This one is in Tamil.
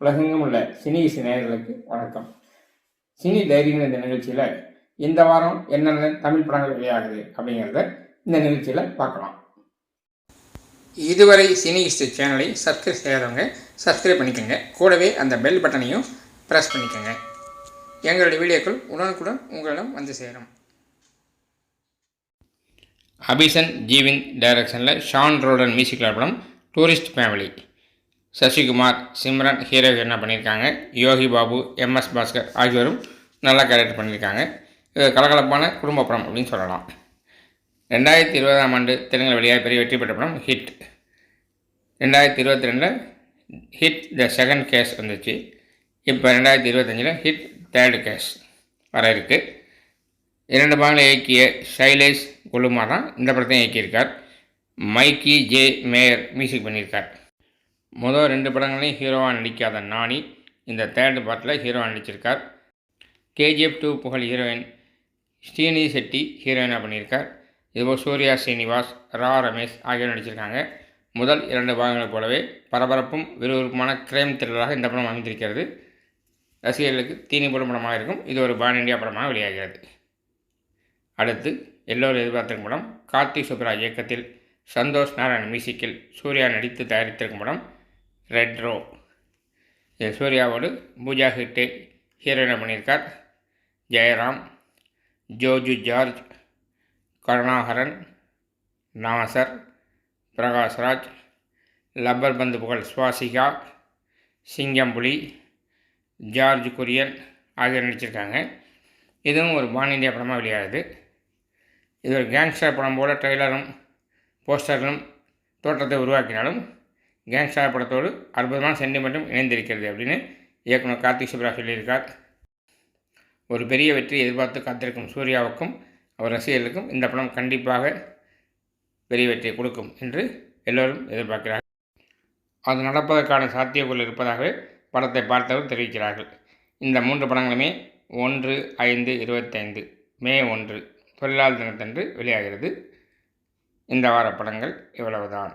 உலகெங்கும் உள்ள சினி இசை வணக்கம். சினி தைரியம் இந்த நிகழ்ச்சியில் இந்த வாரம் என்னென்ன தமிழ் படங்கள் வெளியாகுது அப்படிங்கிறத இந்த நிகழ்ச்சியில் பார்க்கலாம். இதுவரை சினி சேனலை சப்ஸ்கிரைப் செய்யாதவங்க சப்ஸ்கிரைப் பண்ணிக்கோங்க. கூடவே அந்த பெல் பட்டனையும் ப்ரெஸ் பண்ணிக்கோங்க. எங்களுடைய வீடியோக்கள் உடனுக்குடன் உங்களிடம் வந்து சேரும். அபிசன் ஜீவின் டைரக்ஷனில் ஷான் ரோடன் மியூசிக்கல் படம் tourist family Sasikumar Simran hero என்ன பண்ணியிருக்காங்க யோகி பாபு எம்எஸ் பாஸ்கர் ஆகியோரும் நல்லா கேரக்டர் பண்ணியிருக்காங்க இது கலகலப்பான குடும்ப படம் அப்படின்னு சொல்லலாம். ரெண்டாயிரத்தி இருபதாம் ஆண்டு தெலுங்கில் வெளியாக பெரிய வெற்றி பெற்ற படம் ஹிட் ரெண்டாயிரத்தி இருபத்தி ரெண்டில் ஹிட் த செகண்ட் கேஸ் வந்துச்சு. இப்போ ரெண்டாயிரத்தி இருபத்தஞ்சில் ஹிட் தேர்டு கேஸ் வர இருக்குது இரண்டு பாகங்களை இயக்கிய சைலேஷ் குலுமா தான் இந்த படத்தையும் இயக்கியிருக்கார். மைக்கி ஜே மேயர் மியூசிக் பண்ணியிருக்கார். முதல் ரெண்டு படங்களையும் ஹீரோவாக நடிக்காத நானி இந்த தேர்டு பார்ட்டில் ஹீரோவாக நடிச்சிருக்கார். கேஜிஎஃப் டூ புகழ் ஹீரோயின் ஸ்ரீனி செட்டி ஹீரோயினாக பண்ணியிருக்கார். இதுபோல் சூர்யா ஸ்ரீனிவாஸ் ரா ரமேஷ் ஆகியோர் நடிச்சிருக்காங்க. முதல் இரண்டு பாகங்களைப் போலவே பரபரப்பும் விறுவிறுப்புமான கிரைம் த்ரில்லராக இந்த படம் அமைந்திருக்கிறது. ரசிகர்களுக்கு தீனி போடும் படமாக இருக்கும். இது ஒரு பான் இண்டியா படமாக வெளியாகிறது. அடுத்து எல்லோரும் எதிர்பார்த்திருக்கும் படம் கார்த்திக் சுப்ரா இயக்கத்தில் சந்தோஷ் நாராயண் மியூசிக்கில் சூர்யா நடித்து தயாரித்திருக்கும் படம் ரெட் ரோ இது சூர்யாவோடு பூஜா ஹிட்டே ஹீரோயினை பண்ணியிருக்கார். ஜெயராம் ஜோஜு ஜார்ஜ் கருணாகரன் நாசர் பிரகாஷ்ராஜ் லப்பர் பந்து புகழ் சுவாசிகா சிங்கம்புலி ஜார்ஜ் குரியன் ஆகியோர் நடிச்சிருக்காங்க. இதுவும் ஒரு பான் இண்டியா படமாக வெளியாகுது இது ஒரு கேங்ஸ்டர் படம் போல் ட்ரெய்லரும் போஸ்டர்களும் தோற்றத்தை உருவாக்கினாலும் கேங்ஸ்டார் படத்தோடு அற்புதமான சென்டிமெண்ட்டும் இணைந்திருக்கிறது அப்படின்னு இயக்குனர் கார்த்திக் சுப்ரா சொல்லியிருக்கார். ஒரு பெரிய வெற்றி எதிர்பார்த்து காத்திருக்கும் சூர்யாவுக்கும் அவர் ரசிகர்களுக்கும் இந்த படம் கண்டிப்பாக பெரிய வெற்றியை கொடுக்கும் என்று எல்லோரும் எதிர்பார்க்கிறார்கள். அது நடப்பதற்கான சாத்தியக்குள் இருப்பதாகவே படத்தை பார்த்தவர் தெரிவிக்கிறார்கள். இந்த மூன்று படங்களுமே ஒன்று ஐந்து இருபத்தைந்து மே ஒன்று தொழிலாளர் தினத்தன்று வெளியாகிறது. இந்த வார படங்கள் இவ்வளவுதான்.